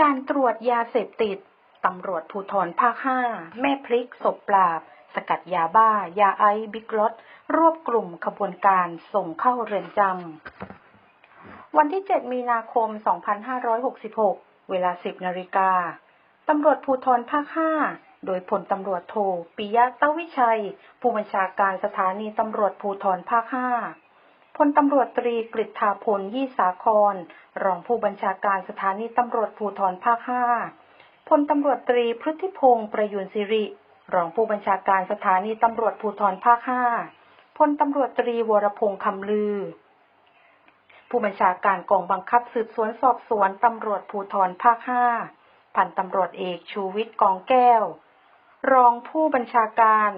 ด่านตรวจยาเสพติด ตำรวจภูธรภาค5แม่พริกศพปราบ สกัดยาบ้า ยาไอบิ๊กรถรวบกลุ่มขบวนการส่งเข้าเรือนจำ วันที่ 7 มีนาคม 2566 เวลา 10 นาฬิกา ตำรวจภูธรภาค5โดยพลตำรวจโทปิยะเต้าวิชัย ผู้บัญชาการสถานีตำรวจภูธรภาค5 พลตำรวจตรีกฤษฐาพลยี่สาคร รองผู้บัญชาการสถานีตำรวจภูธรภาค5พลตำรวจตรีพฤทธิพงศ์ประยุนสิริ รองผู้บัญชาการสถานีตำรวจภูธรภาค5พลตำรวจตรีวรพงษ์คำลือ ผู้บัญชาการกองบังคับสืบสวนสอบสวนตำรวจภูธรภาค5พันตำรวจเอกชูวิทย์กองแก้ว รองผู้บัญชาการ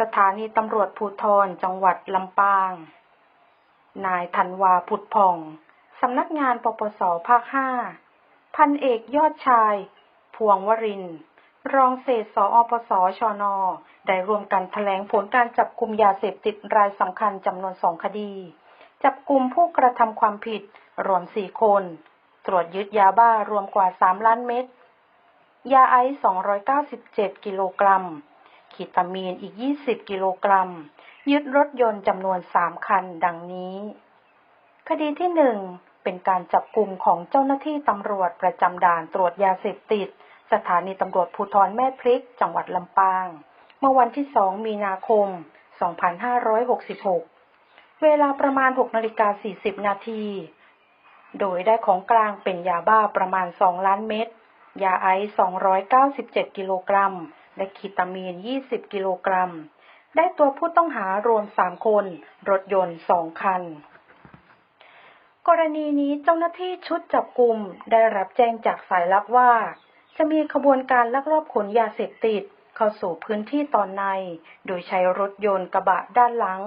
สถานีตำรวจภูธรจังหวัดลำปาง นายธันวาผุดผ่องสำนักงานปปสภาค5พันเอกยอดชาย พวงวริน รองเศษสอปสชน ได้ร่วมกันแถลงผลการจับกลุ่มยาเสพติดรายสำคัญจำนวนสองคดี จับกลุ่มผู้กระทำความผิด รวมสี่คน ตรวจยึดยาบ้ารวมกว่า3ล้านเม็ด ยาไอซ์297 กิโลกรัม ขีตามีนอีก 20 กิโลกรัม ยึดรถยนต์จำนวน3คันดังนี้ คดีที่หนึ่งเป็นการจับกลุ่มของเจ้าหน้าที่ตำรวจประจำด่านตรวจยาเสพติด สถานีตำรวจภูธรแม่พริก จังหวัดลำปาง เมื่อวันที่ 2 มีนาคม 2566 เวลาประมาณ 6นาฬิกา40 นาที โดยได้ของกลางเป็นยาบ้าประมาณ 2 ล้านเม็ด ยาไอซ์297 กิโลกรัม และคีตามีน 20 กิโลกรัม ได้ตัวผู้ต้องหารวม3คน รถยนต์2คัน กรณีนี้เจ้าหน้าที่ชุดจับกลุ่มได้รับแจ้งจากสายลับว่า จะมีขบวนการลักลอบขนยาเสพติด เข้าสู่พื้นที่ตอนใน โดยใช้รถยนต์กระบะด้านหลัง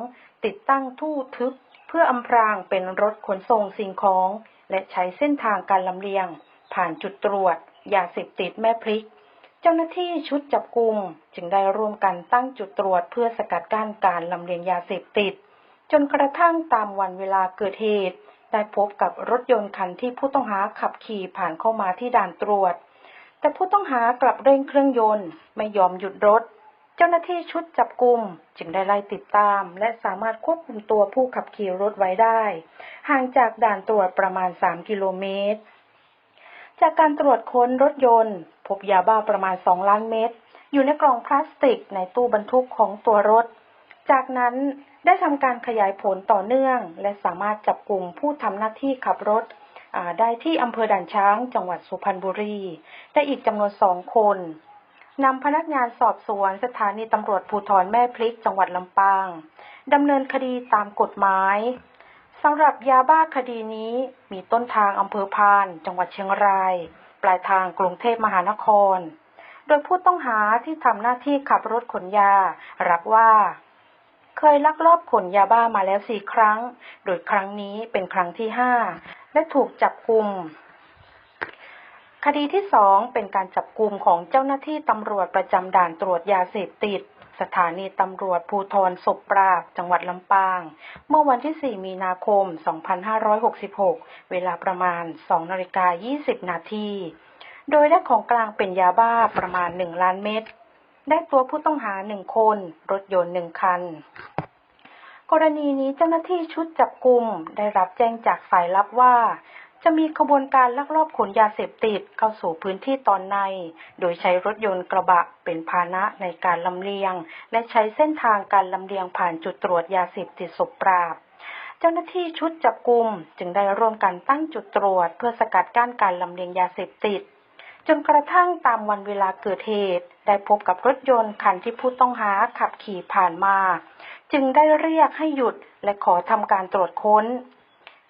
ติดตั้งตู้ทึบ เพื่ออำพรางเป็นรถขนส่งสิ่งของ และใช้เส้นทางการลำเลียง ผ่านจุดตรวจยาเสพติดแม่พริก จ้าหน้าที่ชุดจับกลุ่มจึงได้ร่วมกันตั้งจุดตรวจเพื่อสกัดกั้นการลำเลียงยาเสพติด จนกระทั่งตามวันเวลาเกิดเหตุ ได้พบกับรถยนต์คันที่ผู้ต้องหาขับขี่ผ่านเข้ามาที่ด่านตรวจ แต่ผู้ต้องหากลับเร่งเครื่องยนต์ไม่ยอมหยุดรถ เจ้าหน้าที่ชุดจับกลุ่มจึงได้ไล่ติดตาม และสามารถควบคุมตัวผู้ขับขี่รถไว้ได้ ห่างจากด่านตรวจประมาณ 3 กิโลเมตรจากการตรวจค้นรถยนต์ พบยาบ้าประมาณ2ล้านเม็ดอยู่ในกล่องพลาสติกในตู้บรรทุกของตัวรถ จากนั้นได้ทำการขยายผลต่อเนื่อง และสามารถจับกลุ่มผู้ทำหน้าที่ขับรถได้ที่อำเภอด่านช้างจังหวัดสุพรรณบุรี ได้อีกจำนวนสองคนนำพนักงานสอบสวนสถานีตำรวจภูธรแม่พริกจังหวัดลำปางดำเนินคดีตามกฎหมายสำหรับยาบ้าคดีนี้มีต้นทางอำเภอพาน จังหวัดเชียงราย ปลายทางกรุงเทพมหานคร โดยผู้ต้องหาที่ทำหน้าที่ขับรถขนยา รับว่า เคยลักลอบขนยาบ้ามาแล้วสี่ครั้ง โดยครั้งนี้เป็นครั้งที่ห้าและถูกจับกุมคดีที่สองเป็นการจับกุมของเจ้าหน้าที่ตำรวจประจำด่านตรวจยาเสพติด สถานีตำรวจภูธรศพปราบ จังหวัดลำปาง เมื่อวันที่ 4 มีนาคม 2566 เวลาประมาณ 2นาฬิกา20 นาที โดยได้ของกลางเป็นยาบ้าประมาณ 1 ล้านเม็ด ได้ตัวผู้ต้องหาหนึ่งคน รถยนต์หนึ่งคัน กรณีนี้เจ้าหน้าที่ชุดจับกลุ่มได้รับแจ้งจากสายลับว่า จะมีขบวนการลักลอบขนยาเสพติดเข้าสู่พื้นที่ตอนใน โดยใช้รถยนต์กระบะเป็นพาหนะในการลำเลียง และใช้เส้นทางการลำเลียงผ่านจุดตรวจยาเสพติดศพปราบเจ้าหน้าที่ชุดจับกลุ่มจึงได้ร่วมกันตั้งจุดตรวจ เพื่อสกัดกั้นการลำเลียงยาเสพติดจนกระทั่งตามวันเวลาเกิดเหตุ ได้พบกับรถยนต์คันที่ผู้ต้องหาขับขี่ผ่านมา จึงได้เรียกให้หยุดและขอทำการตรวจค้น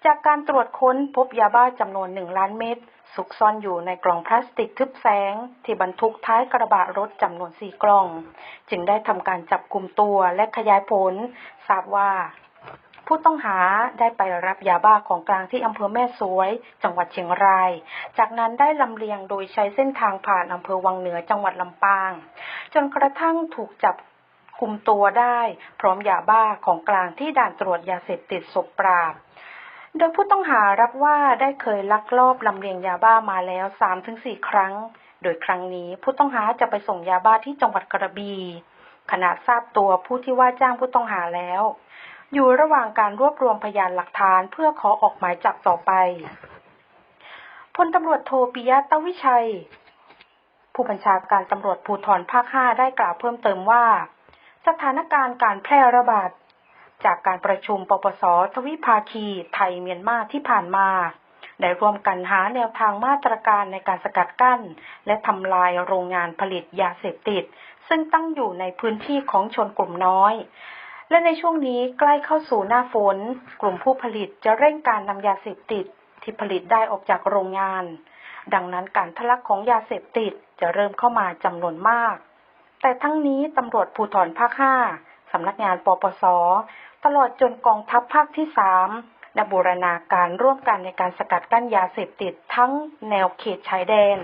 จากการตรวจค้นพบยาบ้าจำนวนหนึ่งล้านเม็ดซุกซ่อนอยู่ในกล่องพลาสติกทึบแสง ที่บรรทุกท้ายกระบะรถจำนวนสี่กล่อง จึงได้ทำการจับกลุ่มตัวและขยายผล ทราบว่า ผู้ต้องหาได้ไปรับยาบ้าของกลางที่อำเภอแม่สวย จังหวัดเชียงราย จากนั้นได้ลำเลียงโดยใช้เส้นทางผ่านอำเภอวังเหนือจังหวัดลำปาง จนกระทั่งถูกจับคุมตัวได้ พร้อมยาบ้าของกลางที่ด่านตรวจยาเสพติดศพปราบ โดยผู้ต้องหารับว่าได้เคยลักลอบลำเลียงยาบ้ามาแล้ว3-4ครั้ง โดยครั้งนี้ผู้ต้องหาจะไปส่งยาบ้าที่จังหวัดกระบี่ขณะทราบตัวผู้ที่ว่าจ้างผู้ต้องหาแล้ว อยู่ระหว่างการรวบรวมพยานหลักฐานเพื่อขอออกหมายจับต่อไปพลตำรวจโทปิยะตะวิชัย ผู้บัญชาการตำรวจภูธรภาค 5 ได้กล่าวเพิ่มเติมว่า สถานการณ์การแพร่ระบาด จากการประชุมปปสทวิภาคี ไทยเมียนมาที่ผ่านมาได้ร่วมกันหาแนวทางมาตรการในการสกัดกั้น และทำลายโรงงานผลิตยาเสพติด ซึ่งตั้งอยู่ในพื้นที่ของชนกลุ่มน้อย และในช่วงนี้ใกล้เข้าสู่หน้าฝน กลุ่มผู้ผลิตจะเร่งการนำยาเสพติด ที่ผลิตได้ออกจากโรงงาน ดังนั้นการทะลักของยาเสพติดจะเริ่มเข้ามาจำนวนมาก แต่ทั้งนี้ตำรวจภูธรภาค 5 สำนักงานปปส ตลอดจนกองทัพภาคที่3ได้บูรณาการร่วมกันในการสกัดกั้นยาเสพติดทั้งแนวเขตชายแดน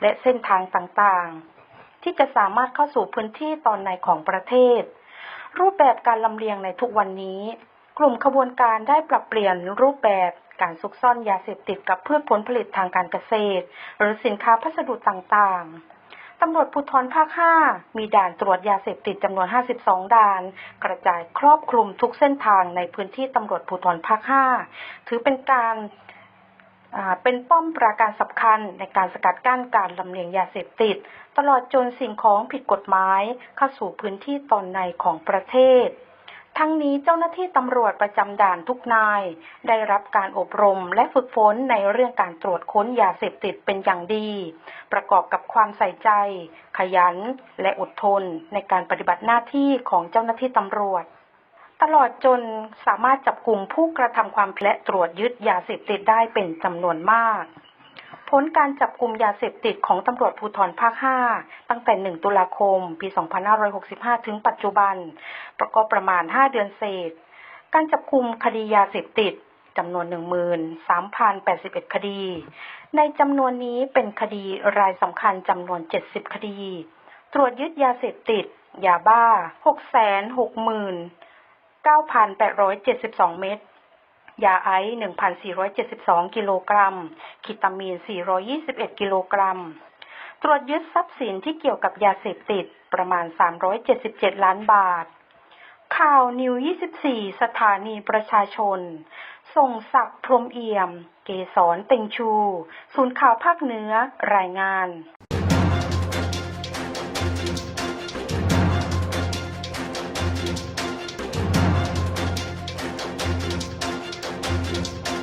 และเส้นทางต่างๆ ที่จะสามารถเข้าสู่พื้นที่ตอนในของประเทศ รูปแบบการลำเลียงในทุกวันนี้ กลุ่มขบวนการได้ปรับเปลี่ยนรูปแบบการซุกซ่อนยาเสพติดกับพืชผลผลิตทางการเกษตร หรือสินค้าพัสดุต่างๆ ตำรวจภูธรภาค 5 มีด่านตรวจยาเสพติดจำนวน 52 ด่าน กระจายครอบคลุมทุกเส้นทางในพื้นที่ตำรวจภูธรภาค 5 ถือเป็นการเป็นป้อมปราการสำคัญในการสกัดกั้นการลำเลียงยาเสพติด ตลอดจนสิ่งของผิดกฎหมายเข้าสู่พื้นที่ตอนในของประเทศ ทั้งนี้เจ้าหน้าที่ตำรวจประจำด่านทุกนาย ได้รับการอบรมและฝึกฝนในเรื่องการตรวจค้นยาเสพติดเป็นอย่างดี ประกอบกับความใส่ใจ ขยัน และอดทนในการปฏิบัติหน้าที่ของเจ้าหน้าที่ตำรวจ ตลอดจนสามารถจับกลุ่มผู้กระทำความผิดและตรวจยึดยาเสพติดได้เป็นจำนวนมาก ผลการจับกลุ่มยาเสพติดของตำรวจภูธรภาค 5 ตั้งแต่ 1 ตุลาคม ปี 2565 ถึงปัจจุบัน ประกอบประมาณ 5 เดือนเศษ การจับกลุ่มคดียาเสพติดจำนวน 13,081 คดี ในจำนวนนี้เป็นคดีรายสำคัญจำนวน 70 คดี ตรวจยึดยาเสพติด ยาบ้า 660,9,872 เม็ด ยาไอซ์ 1,472 กิโลกรัม คิตามีน 421 กิโลกรัม ตรวจยึดทรัพย์สินที่เกี่ยวกับยาเสพติดประมาณ 377 ล้านบาท ข่าวนิว 24 สถานีประชาชนส่งศักดิ์พรมเอี่ยม เกษรเต็งชู ศูนย์ข่าวภาคเหนือ รายงาน